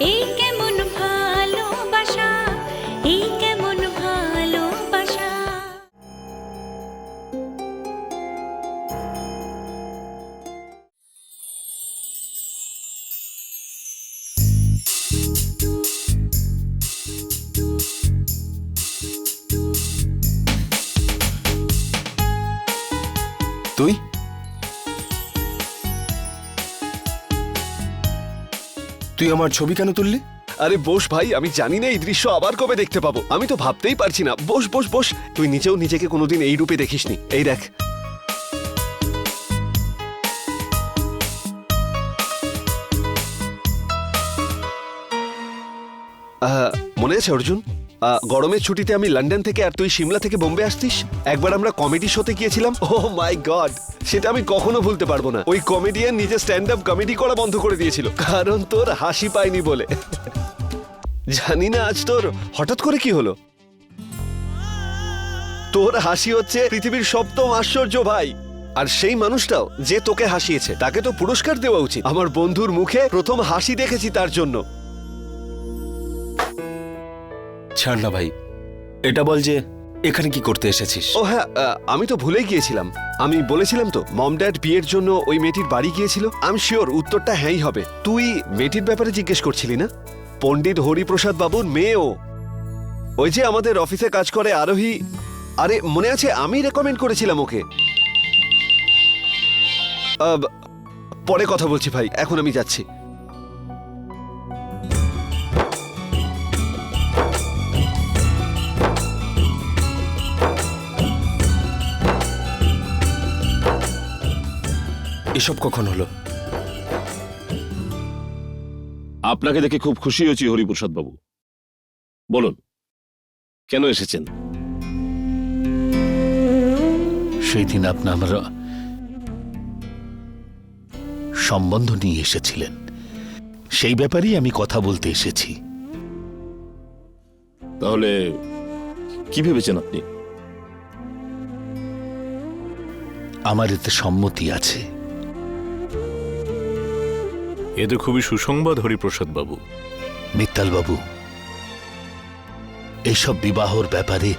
এই আমার ছবি কেন তুললি? আরে বস ভাই, আমি জানি না এই দৃশ্য আবার কবে দেখতে পাবো। আমি তো ভাবতেই পারছি না। বস বস বস, তুই নিজেও নিজেকে কোনোদিন এই রূপে দেখিসনি। এই দেখ। মনে আছে অর্জুন? গরমের ছুটিতে আমি লন্ডন থেকে আর তুই সিমলা থেকে বোম্বে আসতিস? একবার আমরা কমেডি শোতে গিয়েছিলাম। Oh my god! সেটা আমি কখনো ভুলতে পারব না। ওই কমেডিয়ান নিজে স্ট্যান্ড আপ কমেডি করা বন্ধ করে দিয়েছিল। কারণ তোর হাসি পায়নি বলে। জানি না আজ তোর হঠাৎ করে কি হলো। তোর হাসি হচ্ছে পৃথিবীর সপ্তম আশ্চর্য ভাই। আর সেই মানুষটাও যে তোকে হাসিয়েছে, তাকে তো পুরস্কার দেওয়া উচিত। আমার বন্ধুর মুখে প্রথম হাসি দেখেছি তার জন্য। ছাড় না ভাই। এটা বল যে, এখানে কি করতে এসেছিস? ও হ্যাঁ আমি তো ভুলেই গিয়েছিলাম। আমি বলেছিলাম তো, মম ড্যাড বিয়ের জন্য ওই মেয়েটির বাড়ি গিয়েছিল। আমি শিওর উত্তরটা হ্যাঁই হবে। তুই মেয়েটির ব্যাপারে জিজ্ঞেস করছিলি না? পণ্ডিত হরিপ্রসাদ বাবুর মেয়ে ও। ওই যে আমাদের অফিসে কাজ করে আরোহী। আরে, মনে আছে, আমি রেকমেন্ড করেছিলাম ওকে। পরে কথা বলছি ভাই, এখন আমি যাচ্ছি। এসব কখন হলো? আপনাকে দেখে খুব খুশি হয়েছি হরিপ্রসাদ বাবু। বলুন কেন এসেছেন? সেই দিন আপনারা সম্বন্ধ নিয়ে এসেছিলেন। সেই ব্যাপারেই আমি কথা বলতে এসেছি। তাহলে কি ভেবেছেন আপনি? আমার এতে সম্মতি আছে। এ তো খুবই সুসংবাদ হরিপ্রসাদ বাবু মিত্তালবাবু এইসব বিবাহর ব্যাপারে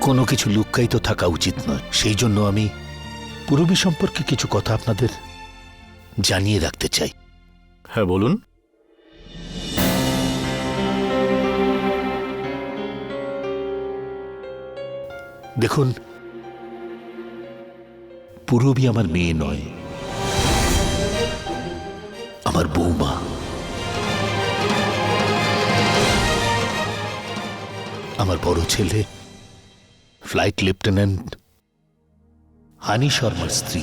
কোনো কিছু লুক্কায়িত থাকা উচিত নয়। সেই জন্য আমি পূরবী সম্পর্কে কিছু কথা আপনাদের জানিয়ে রাখতে চাই। হ্যাঁ বলুন। দেখুন পূরবী আমার মেয়ে নয়। আমার বৌমা। আমার বড় ছেলে, ফ্লাইট লেফটেন্যান্ট হানি শর্মার স্ত্রী।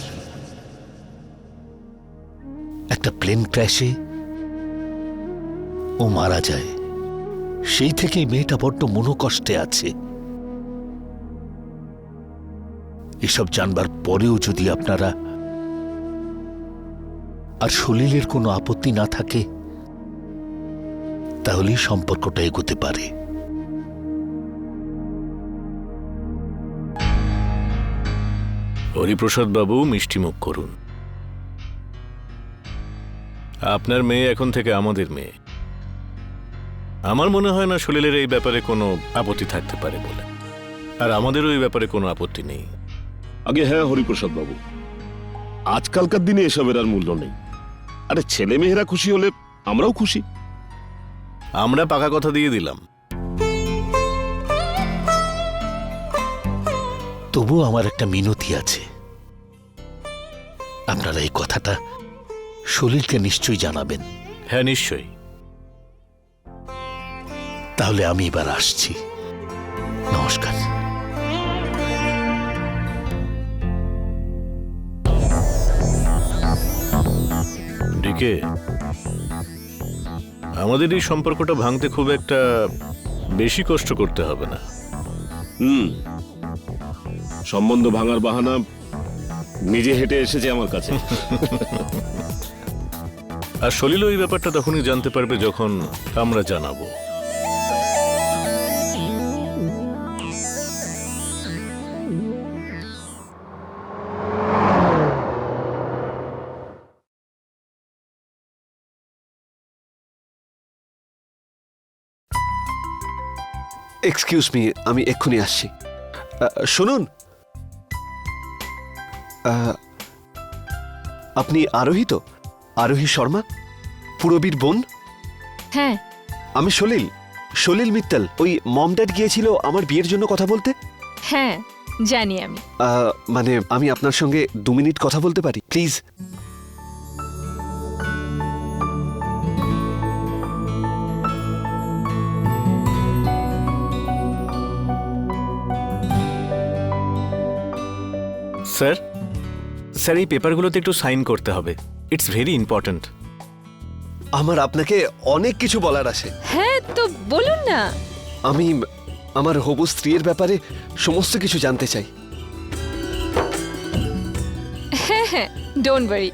একটা প্লেন ক্র্যাশে ও মারা যায়। সেই থেকেই মেয়েটা বড্ড মনোকষ্টে আছে। এসব জানবার পরেও যদি আপনারা আর সলিলের কোনো আপত্তি না থাকে তাহলেই সম্পর্কটা এগোতে পারে। হরিপ্রসাদ বাবু মিষ্টিমুখ করুন। আপনার মেয়ে এখন থেকে আমাদের মেয়ে। আমার মনে হয় না সলিলের এই ব্যাপারে কোনো আপত্তি থাকতে পারে বলে। আর আমাদেরও এই ব্যাপারে কোনো আপত্তি নেই। আগে হ্যাঁ হরিপ্রসাদ বাবু। আজকালকার দিনে এসবের আর মূল্য নেই। আরে ছেলে মেয়েরা খুশি হলে আমরাও খুশি। আমরা পাকা কথা দিয়ে দিলাম। তবুও আমার একটা মিনতি আছে। আপনারা এই কথাটা সলিলকে নিশ্চয়ই জানাবেন। হ্যাঁ নিশ্চয়ই। তাহলে আমি এবার আসছি। নমস্কার। ডিকে আমাদের এই সম্পর্কটা ভাঙতে খুব একটা বেশি কষ্ট করতে হবে না। হুম। সম্বন্ধ ভাঙার বাহানা নিজে হেঁটে এসেছে আমার কাছে। আর সলিল ওই ব্যাপারটা তখনই জানতে পারবে যখন আমরা জানাব। এক্সকিউজ মি আমি এক্ষুনি আসছি। শুনুন। আপনি আরোহী তো? আরোহী শর্মা? পুরবীর বোন? হ্যাঁ। আমি সলিল। সলিল মিত্তাল। ওই মম ড্যাড গিয়েছিল আমার বিয়ের জন্য কথা বলতে? হ্যাঁ জানি আমি। মানে আমি আপনার সঙ্গে দু মিনিট কথা বলতে পারি প্লিজ। স্যার স্যার এই পেপারগুলোতে একটু সাইন করতে হবে। ইটস ভেরি ইম্পর্ট্যান্ট আমার আপনাকে অনেক কিছু বলার আছে। হ্যাঁ তো বলুন না। আমি আমার হবু স্ত্রীর ব্যাপারে সমস্ত কিছু জানতে চাই। হ্যাঁ হ্যাঁ ডোন্ট ওয়ারি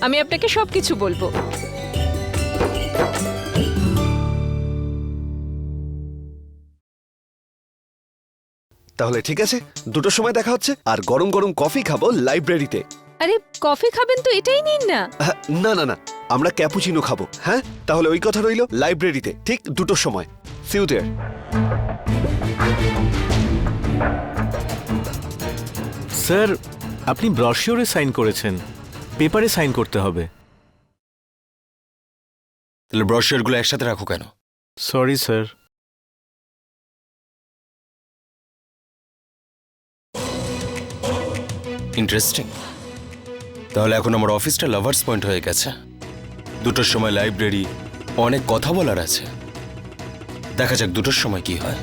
আমি আপনাকে সব কিছু বলব। তাহলে ঠিক আছে দুটোর সময় দেখা হচ্ছে আর গরম গরম কফি খাব লাইব্রেরিতে। আরে কফি খাবেন তো এটাই নিন না। আহ, না না না আমরা ক্যাপুচিনো খাব হ্যাঁ? তাহলে ওই কথা রইল লাইব্রেরিতে ঠিক দুটোর সময়। সিউ দেয়ার স্যার আপনি ব্রশিওরে সাইন করেছেন পেপারে সাইন করতে হবে। তাহলে ব্রশিয়ারগুলো একসাথে রাখো কেন? Sorry sir. ইন্টারেস্টিং তাহলে এখন আমার অফিসটা লাভার্স পয়েন্ট হয়ে গেছে। দুটোর সময় লাইব্রেরি অনেক কথা বলার আছে। দেখা যাক দুটোর সময় কি হয়।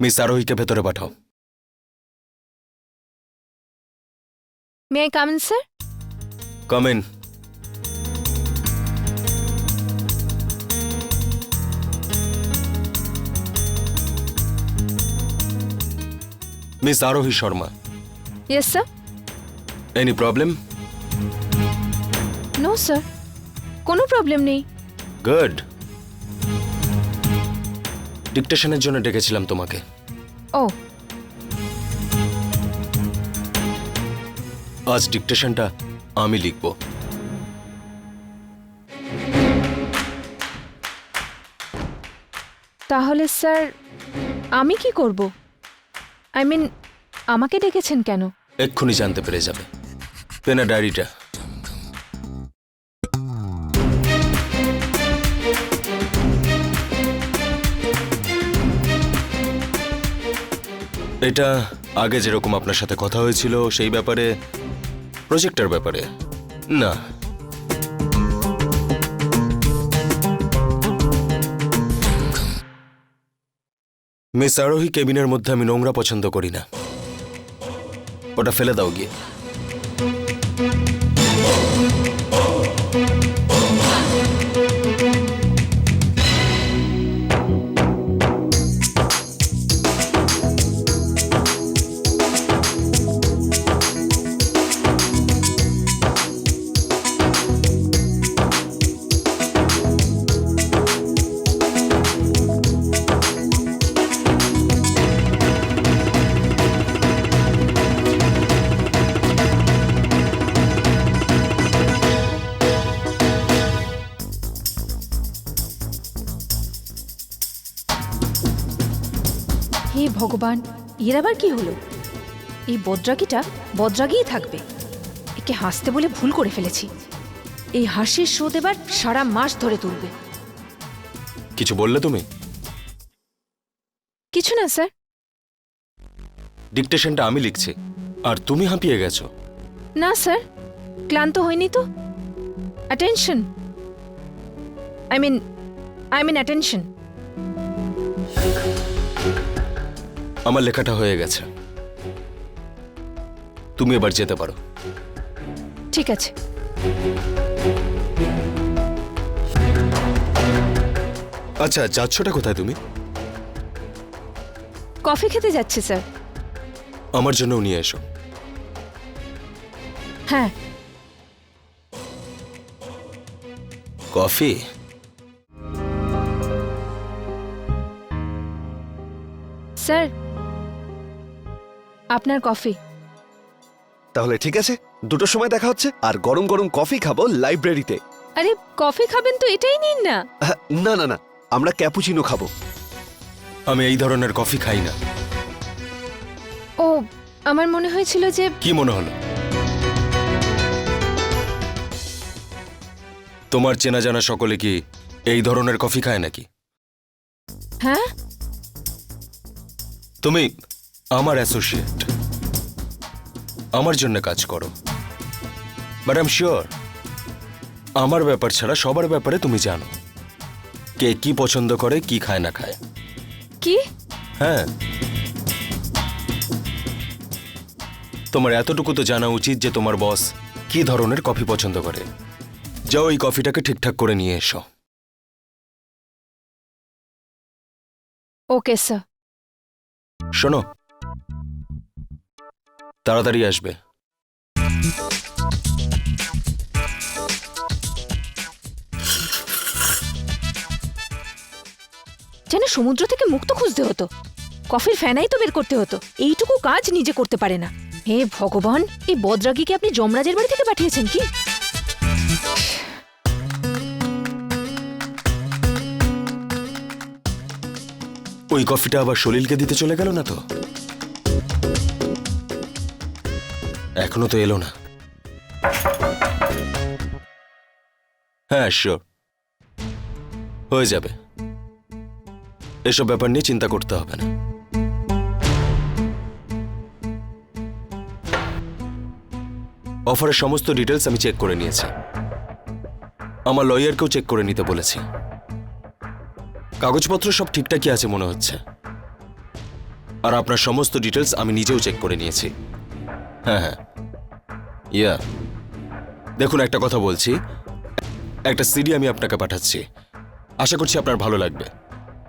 মিস আরোহীকে ভেতরে পাঠাও। May I come in sir come in miss Arohi Sharma yes sir any problem no sir কোনো প্রবলেম নেই গুড ডিকটেশনের জন্য ডেকেছিলাম তোমাকে। ও। আজ ডিকটেশনটা আমি লিখব। তাহলে স্যার আমি কি করব? আই মিন আমাকে ডেকেছেন কেন? এক্ষুনি জানতে পেরে যাবে। পেনা ডায়েরিটা। এটা আগে যেরকম আপনার সাথে কথা হয়েছিল, সেই ব্যাপারে প্রজেক্টের ব্যাপারে। না। মিস আরোহী কেবিনের মধ্যে আমি নোংরা পছন্দ করি না। ওটা ফেলে দাও গিয়ে। ভগবান এর আবার কি হলো? এই বদ্রাগিটা বদ্রাগিই থাকবে। একে হাসতে বলে ভুল করে ফেলেছি। এই হাসির শোধ এবার সারা মাস ধরে তুলবে। কিছু বললে তুমি? কিছু না স্যার। ডিকটেশনটা আমি লিখছি আর তুমি হাঁপিয়ে গেছো। না স্যার। ক্লান্ত হয়নি তো? Attention I mean I mean attention আমার লেখাটা হয়ে গেছে। তুমি এবার যেতে পারো। ঠিক আছে। আচ্ছা যাচ্ছটা কোথায় তুমি? কফি খেতে যাচ্ছে স্যার। আমার জন্যও নিয়ে এসো। হ্যাঁ। কফি? স্যার আপনার কফি। তাহলে ঠিক আছে দুটোর সময় দেখা হচ্ছে আর গরম গরম কফি খাব লাইব্রেরিতে। আরে কফি খাবেন তো এটাই নিন না। হ্যাঁ, না না না আমরা ক্যাপুচিনো খাব। আমি এই ধরনের কফি খাই না। ও আমার মনে হয়েছিল যে কি মনে হলো? তোমার চেনা জানা সকলে কি এই ধরনের কফি খায় নাকি? হ্যাঁ? তুমি আমার অ্যাসোসিয়েট আমার জন্য কাজ করো। বাট আই এম শিওর আমার ব্যাপার ছাড়া সবার ব্যাপারে তুমি জানো। কে কি পছন্দ করে কি খায় না খায়। কি? হ্যাঁ। তোমার এতটুকু তো জানা উচিত যে তোমার বস কি ধরনের কফি পছন্দ করে। যাও এই কফিটাকে ঠিকঠাক করে নিয়ে এসো। ওকে স্যার শোনো তাড়াতাড়ি আসবে। যেন সমুদ্র থেকে মুক্ত খুঁজতে হতো। কফির ফ্যানাই তো বের করতে হতো। এইটুকু কাজ নিজে করতে পারে না। হে ভগবান এই বদরাগীকে আপনি যমরাজের বাড়ি থেকে পাঠিয়েছেন কি? ওই কফিটা আবার সলিলকে দিতে চলে গেল না তো? এখনও তো এলো না। হ্যাঁ শিওর হয়ে যাবে। এসব ব্যাপার নিয়ে চিন্তা করতে হবে না। অফারের সমস্ত ডিটেলস আমি চেক করে নিয়েছি। আমার লয়ারকেও চেক করে নিতে বলেছি। কাগজপত্র সব ঠিকঠাকই আছে মনে হচ্ছে। আর আপনার সমস্ত ডিটেলস আমি নিজেও চেক করে নিয়েছি। হ্যাঁ হ্যাঁ। ইয়া দেখুন, একটা কথা বলছি। একটা সিডি আমি আপনাকে পাঠাচ্ছি। আশা করছি আপনার ভালো লাগবে।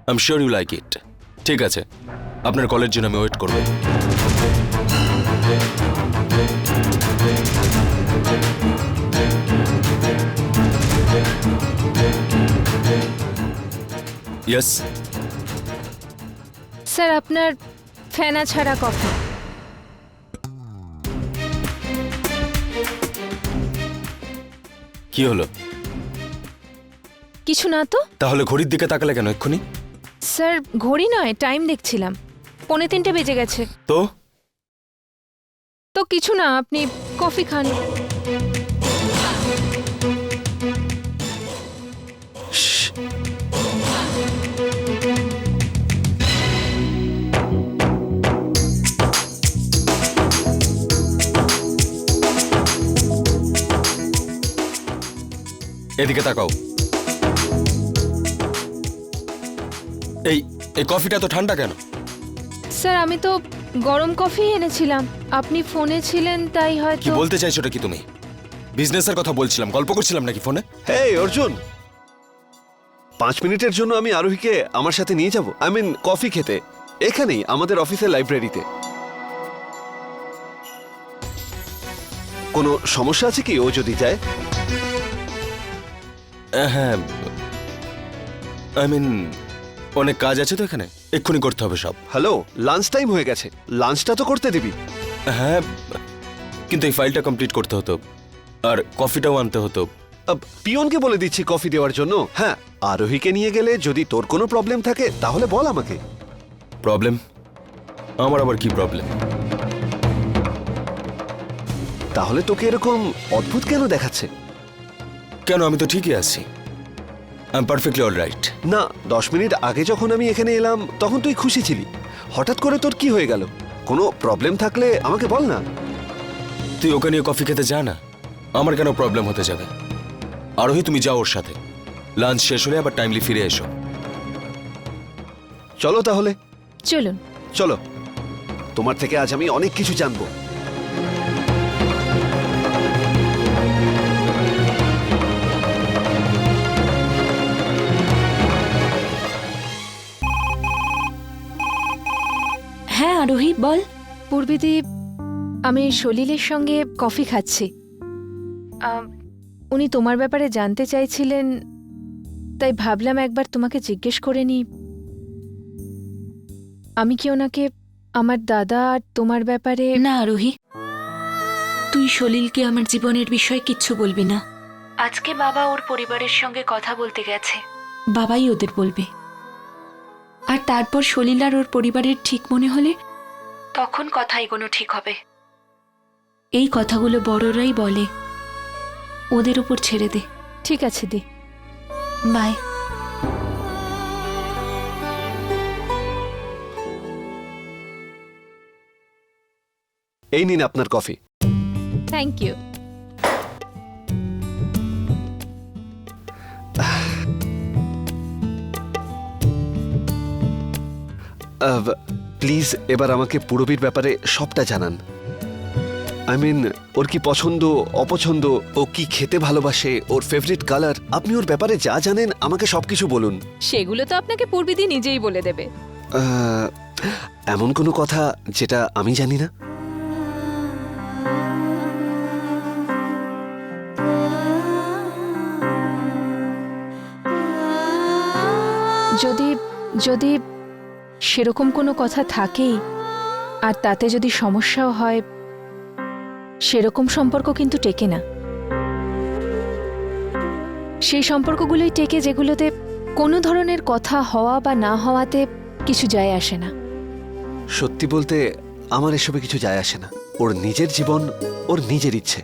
I am sure you like it ঠিক আছে। আপনার কলের জন্য আমি ওয়েট করব। ইয়েস স্যার আপনার ফেনা ছাড়া কফি। কি হলো? কিছু না তো। তাহলে ঘড়ির দিকে তাকালে কেন এক্ষুনি? স্যার ঘড়ি নয় টাইম দেখছিলাম। পৌনে তিনটে বেজে গেছে। তো? তো কিছু না আপনি কফি খান। এদিকে তাকাও। এই এই কফিটা তো ঠান্ডা কেন? স্যার আমি তো গরম কফি এনেছিলাম। আপনি ফোনে ছিলেন তাই কি হয়তো বলতে চাইছোটা কি তুমি? বিজনেসের কথা বলছিলাম গল্প করছিলাম নাকি ফোনে? হে অর্জুন! পাঁচ মিনিটের জন্য আমি আরোহীকে আমার সাথে নিয়ে যাব। আই মিন কফি খেতে। এখানেই আমাদের অফিসের লাইব্রেরিতে কোনো সমস্যা আছে কি? ও যদি যায় হ্যাঁ। আই মিন অনেক কাজ আছে তো এখানে। এক্ষুনি করতে হবে সব। হ্যালো লাঞ্চ টাইম হয়ে গেছে। লাঞ্চটা তো করতে দিবি। হ্যাঁ কিন্তু এই ফাইলটা কমপ্লিট করতে হতো। আর কফিটাও আনতে হতো। পিয়নকে বলে দিচ্ছি কফি দেওয়ার জন্য। হ্যাঁ আরোহীকে নিয়ে গেলে যদি তোর কোনো প্রবলেম থাকে তাহলে বল আমাকে। প্রবলেম আমার আবার কি প্রবলেম তাহলে তোকে এরকম অদ্ভুত কেন দেখাচ্ছে? কেন আমি তো ঠিকই আছি। I am perfectly all right না দশ মিনিট আগে যখন আমি এখানে এলাম তখন তুই খুশি ছিলি। হঠাৎ করে তোর কি হয়ে গেল? কোনো প্রবলেম থাকলে আমাকে বল না। তুই ওকে নিয়ে কফি খেতে যা না। আমার কেন প্রবলেম হতে যাবে? আরোহী তুমি যাও ওর সাথে। লাঞ্চ শেষ হলে আবার টাইমলি ফিরে এসো। চলো তাহলে। চলুন। চলো। তোমার থেকে আজ আমি অনেক কিছু জানব। হ্যাঁ আরোহী বল। পূর্বীদীপ আমি সলিলের সঙ্গে কফি খাচ্ছি। উনি তোমার ব্যাপারে জানতে চাইছিলেন তাই ভাবলাম একবার তোমাকে জিজ্ঞেস করে নি আমি কি ওনাকে আমার দাদা আর তোমার ব্যাপারে না আরোহী তুই সলিলকে আমার জীবনের বিষয়ে কিচ্ছু বলবি না। আজকে বাবা ওর পরিবারের সঙ্গে কথা বলতে গেছে। বাবাই ওদের বলবে। আর তারপর সলিল আর ওর পরিবারের ঠিক মনে হলে তখন কথা এগোনো ঠিক হবে। এই কথাগুলো বড়রাই বলে। ওদের উপর ছেড়ে দে। ঠিক আছে দি। বাই। এই নিন আপনার কফি। থ্যাংক ইউ প্লিজ এবার আমাকে পুরবীর ব্যাপারে সবটা জানান। আই মিন ওর কি পছন্দ অপছন্দ ও কি খেতে ভালোবাসে ওর ফেভারিট কালার আপনি ওর ব্যাপারে যা জানেন আমাকে সবকিছু বলুন। সেগুলো তো আপনাকে পূর্বিদি নিজেই বলে দেবে। আহ, এমন কোনো কথা যেটা আমি জানি না? যদি যদি সেরকম কোনো কথা থাকেই। আর তাতে যদি সমস্যাও হয়, সেরকম সম্পর্ক কিন্তু টেকে না। সেই সম্পর্কগুলোই টেকে যেগুলোতে কোনো ধরনের কথা হওয়া বা না হওয়াতে কিছু যায় আসে না। সত্যি বলতে আমার এসবে কিছু যায় আসে না। ওর নিজের জীবন, ওর নিজের ইচ্ছে।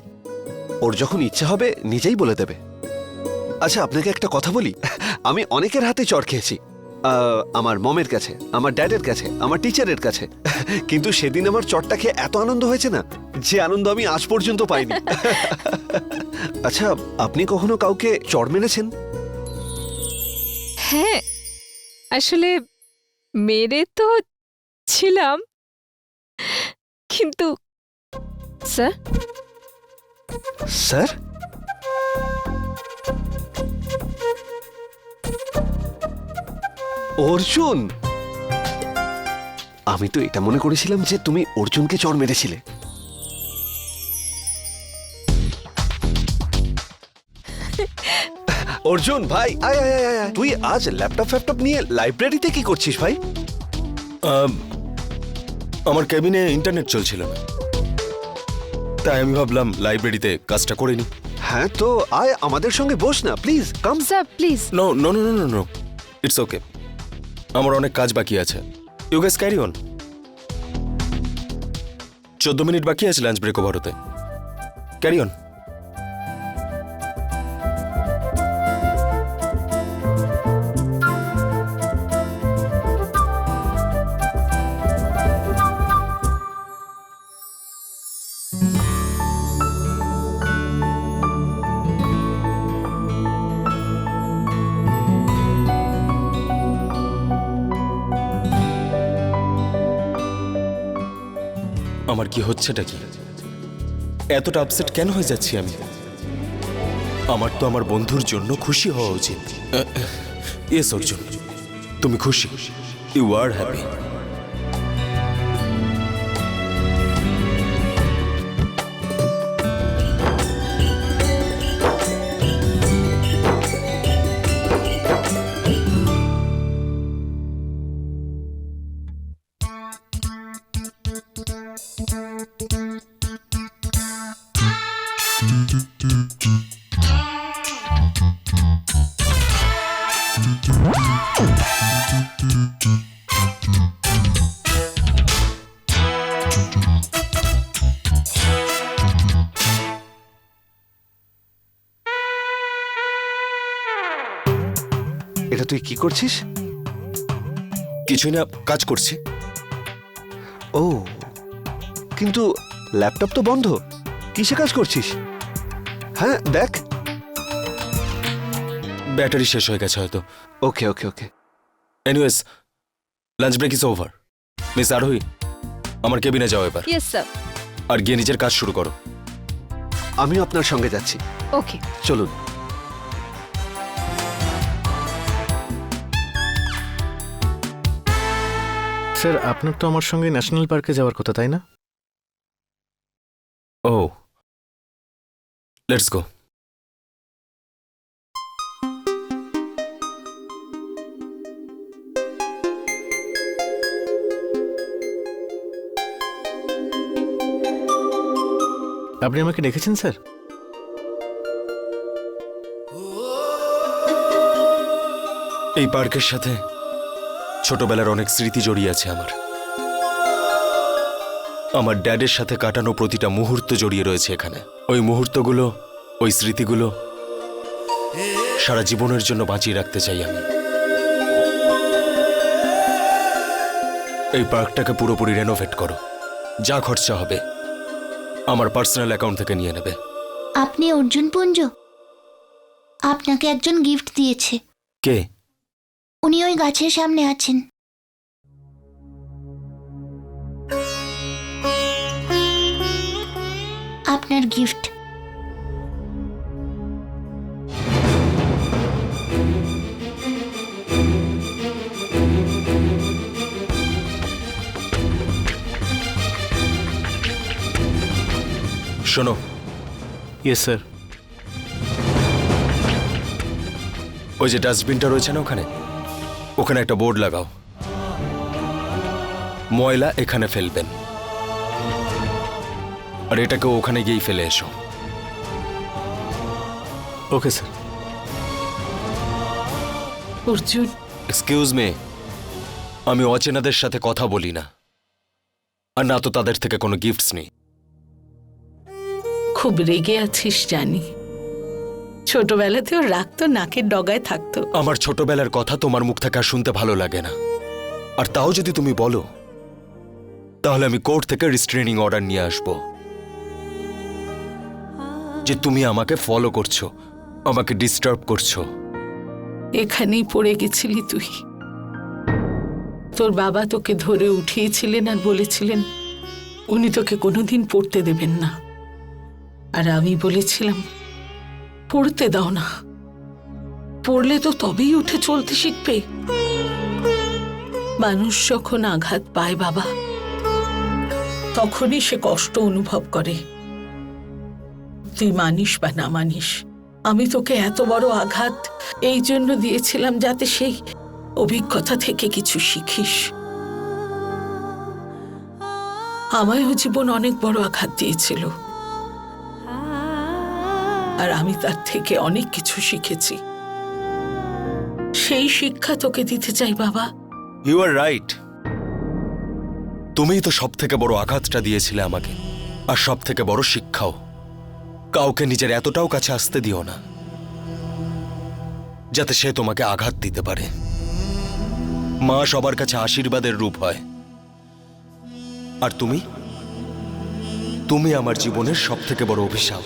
ওর যখন ইচ্ছে হবে, নিজেই বলে দেবে। আচ্ছা আপনাকে একটা কথা বলি। আমি অনেকের হাতে চড় খেয়েছি। আমার মমের কাছে আমার ড্যাডের কাছে আমার টিচারের কাছে। কিন্তু সেদিন আমার চটটা খেয়ে এত আনন্দ হয়েছে না যে আনন্দ আমি আজ পর্যন্ত পাইনি। আচ্ছা আপনি কখনো কাউকে চড় মেরেছেন? হ্যাঁ আসলে মেরে তো ছিলাম কিন্তু স্যার? স্যার? অর্জুন! আমি তো এটা মনে করেছিলাম যে তুমি অর্জুনকে চড় মেরেছিলে। অর্জুন ভাই আয় আয় আয়, আয়। আয়। তুই আজ ল্যাপটপ ফ্যাপটপ নিয়ে লাইব্রেরিতে কি করছিস ভাই? আম, আমার কেবিনে ইন্টারনেট চলছিল না। তাই আমি ভাবলাম লাইব্রেরিতে কাজটা করে নি হ্যাঁ তো আয় আমাদের সঙ্গে বস না please come. Sir please no no no no no it's okay আমার অনেক কাজ বাকি আছে। ইউ গ্যাস ক্যারি অন চোদ্দ মিনিট বাকি আছে লাঞ্চ ব্রেক ওভার হতে ক্যারি অন আমার কি হচ্ছেটা কি এতটা আপসেট কেন হয়ে যাচ্ছি আমি আমার তো আমার বন্ধুর জন্য খুশি হওয়া উচিত এস অর্জুন তুমি খুশি ইউ আর হ্যাপি এটা তুই কি করছিস? কিছুই না কাজ করছি। ও কিন্তু ল্যাপটপ তো বন্ধ। কিসে কাজ করছিস? হ্যাঁ দেখ। ব্যাটারি শেষ হয়ে গেছে হয়তো। Okay okay okay anyways lunch break is over miss Arohi আমার কেবিনে যাও এবার। ইয়েস স্যার আর গিয়ে নিজের কাজ শুরু করো। আমিও আপনার সঙ্গে যাচ্ছি। ওকে চলুন। স্যার আপনার তো আমার সঙ্গে ন্যাশনাল পার্কে যাওয়ার কথা তাই না? ও লেটস গো আপনি আমাকে দেখেছেন, স্যার? এই পার্কের সাথে ছোটবেলার অনেক স্মৃতি জড়িয়ে আছে আমার। আমার ড্যাডের সাথে কাটানো প্রতিটা মুহূর্ত জড়িয়ে রয়েছে এখানে। ওই মুহূর্তগুলো, ওই স্মৃতিগুলো সারা জীবনের জন্য বাঁচিয়ে রাখতে চাই আমি। এই পার্কটাকে পুরোপুরি রেনোভেট করো। যা খরচা হবে আমার পার্সোনাল অ্যাকাউন্ট থেকে নিয়ে নেবে। আপনি অর্জুন পুঞ্জ? আপনাকে একজন গিফট দিয়েছে। কে? উনি ওই গাছের সামনে আছেন। আপনার গিফট। শোনো। ইয়েস স্যার ওই যে ডাস্টবিনটা রয়েছে না ওখানে? ওখানে একটা বোর্ড লাগাও। ময়লা এখানে ফেলবেন আর এটাকে ওখানে গিয়েই ফেলে এসো। Okay sir Arjun. Excuse me আমি অচেনাদের সাথে কথা বলি না। আর না তো তাদের থেকে কোনো গিফটস নেই খুব রেগে আছিস জানি। ছোটবেলাতেও রাগ তো নাকের ডগায় থাকতো। আমার ছোটবেলার কথা তোমার মুখ থেকে আর শুনতে ভালো লাগে না। আর তাও যদি তুমি বলো তাহলে আমি কোর্ট থেকে রিস্ট্রেনিং অর্ডার নিয়ে আসব। যে তুমি আমাকে ফলো করছ আমাকে ডিস্টার্ব করছ। এখানেই পড়ে গেছিলি তুই। তোর বাবা তোকে ধরে উঠিয়েছিলেন আর বলেছিলেন উনি তোকে কোনোদিন পড়তে দেবেন না। আর আমি বলেছিলাম, পড়তে দাও না। পড়লে তো তবেই উঠে চলতে শিখবে। মানুষ যখন আঘাত পায় বাবা, তখনই সে কষ্ট অনুভব করে। তুই মানিস বা না মানিস, আমি তোকে এত বড় আঘাত এই জন্য দিয়েছিলাম যাতে সেই অভিজ্ঞতা থেকে কিছু শিখিস। আমায়ও জীবন অনেক বড় আঘাত দিয়েছিল। আর আমি তার থেকে অনেক কিছু শিখেছি। সেই শিক্ষা তোকে দিতে চাই, বাবা। ইউ আর রাইট তুমিই তো সব থেকে বড় আঘাতটা দিয়েছিলে আমাকে, আর সব থেকে বড় শিক্ষাও। কাউকে নিজের এতটাও কাছে আসতে দিও না, যাতে সে তোমাকে আঘাত দিতে পারে। মা সবার কাছে আশীর্বাদের রূপ হয়। আর তুমি? তুমি আমার জীবনের সব থেকে বড় অভিশাপ।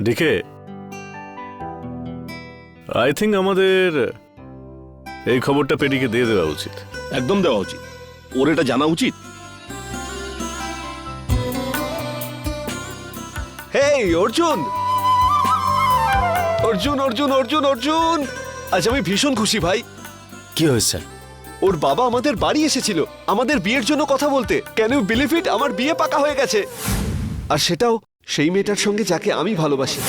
ডিকে আই থিঙ্ক আমাদের এই খবরটা পেডিকে দিয়ে দেওয়া উচিত। একদম দেওয়া উচিত। ওর এটা জানা উচিত? হেই অর্জুন! অর্জুন অর্জুন অর্জুন অর্জুন! আজ আমি ভীষণ খুশি ভাই। কি হয়েছে ওর বাবা আমাদের বাড়ি এসেছিল। আমাদের বিয়ের জন্য কথা বলতে। ক্যান ইউ বিলিভ ইট আমার বিয়ে পাকা হয়ে গেছে। আর সেটাও সেই মেয়েটার সঙ্গে যাকে আমি ভালোবাসি।